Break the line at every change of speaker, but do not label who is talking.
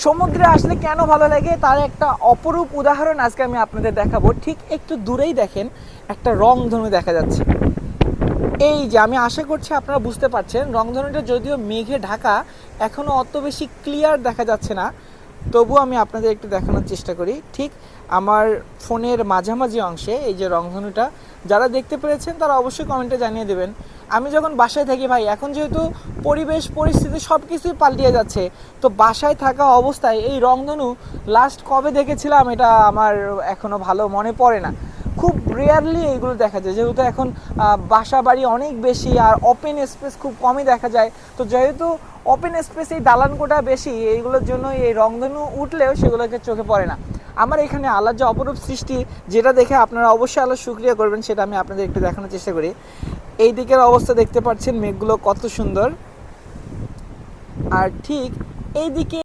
সমুদ্রে আসলে কেন ভালো লাগে? তার একটা অপরূপ উদাহরণ আজকে আমি আপনাদের দেখাবো। ঠিক একটু দূরেই দেখেন একটা রংধনু দেখা যাচ্ছে। এই যে আমি আশা করছি আপনারা বুঝতে পারছেন, রংধনুটা যদিও মেঘে ঢাকা এখনও অত বেশি ক্লিয়ার দেখা যাচ্ছে না। তবু আমি আপনাদের একটু দেখানোর চেষ্টা করি। ঠিক আমার ফোনের মাঝামাঝি অংশে এই যে রংধনুটা, যারা দেখতে পেরেছেন তারা অবশ্যই কমেন্টে জানিয়ে দেবেন। আমি যখন বাসায় থাকি ভাই, এখন যেহেতু পরিবেশ, পরিস্থিতি সব কিছুই পাল্টিয়ে যাচ্ছে, তো বাসায় থাকা অবস্থায় এই রংধনু লাস্ট কবে দেখেছিলাম এটা আমার এখনও ভালো মনে পড়ে না। খুব রেয়ারলি এইগুলো দেখা যায়, যেহেতু এখন বাসা বাড়ি অনেক বেশি আর ওপেন স্পেস খুব কমই দেখা যায়। তো যেহেতু ওপেন স্পেস এই দালান কোটা বেশি, এইগুলোর জন্য এই রংধনু উঠলেও সেগুলোকে চোখে পড়ে না। আমার এখানে আল্লাহর যে অপরূপ সৃষ্টি, যেটা দেখে আপনারা অবশ্যই আল্লাহ শুক্রিয়া করবেন, সেটা আমি আপনাদের একটু দেখানোর চেষ্টা করি। এই দিকের অবস্থা দেখতে পাচ্ছেন মেঘগুলো কত সুন্দর। আর ঠিক এই দিকে